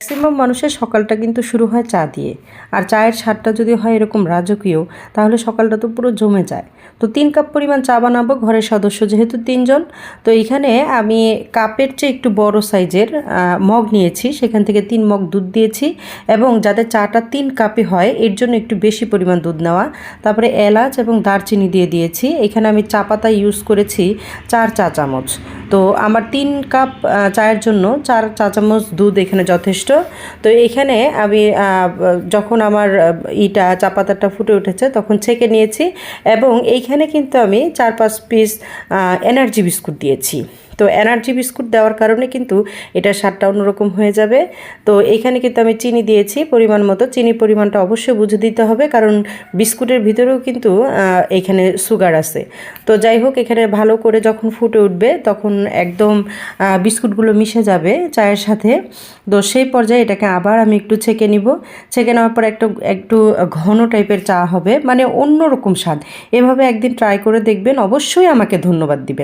Maximum মানুষের সকালটা কিন্তু শুরু হয় চা দিয়ে। আর চায়ের স্বাদটা যদি হয় এরকম রাজকীয়, তাহলে সকালটা তো পুরো জমে যায়। তো তিন কাপ পরিমাণ চা বানাবো, ঘরের সদস্য যেহেতু তিনজন। তো এখানে আমি কাপের চেয়ে একটু বড় সাইজের মগ নিয়েছি। সেখান থেকে তিন মগ দুধ দিয়েছি এবং যাতে চাটা তিন কাপে হয়, এর জন্য একটু বেশি পরিমাণ দুধ নেওয়া। তারপরে এলাচ এবং দারচিনি দিয়ে দিয়েছি। এখানে আমি চা পাতা ইউজ করেছি চার চা চামচ। তো আমার তিন কাপ চায়ের জন্য চার চা চামচ দুধ এখানে যথেষ্ট। তো এখানে আমি যখন আমার ইটা, চাপাতাটা ফুটে উঠেছে, তখন ছেঁকে নিয়েছি এবং এইখানে কিন্তু আমি চার পাঁচ পিস এনার্জি বিস্কুট দিয়েছি। তো এনার্জি বিস্কুট দেওয়ার কারণে কিন্তু এটা স্বাদটা অন্যরকম হয়ে যাবে। তো এখানে কিন্তু আমি চিনি দিয়েছি, পরিমাণ মতো। চিনি পরিমাণটা অবশ্যই বুঝে দিতে হবে, কারণ বিস্কুটের ভিতরেও কিন্তু এখানে সুগার আছে। তো যাই হোক, এখানে ভালো করে যখন ফুটে উঠবে, তখন একদম বিস্কুটগুলো মিশে যাবে চায়ের সাথে। তো সেই পর্যায়ে এটাকে আবার আমি একটু ছেঁকে নিব। ছেঁকে নেওয়ার পর একটু একটু ঘন টাইপের চা হবে মানে অন্যরকম স্বাদ। এভাবে একদিন ট্রাই করে দেখবেন, অবশ্যই আমাকে ধন্যবাদ দিবেন।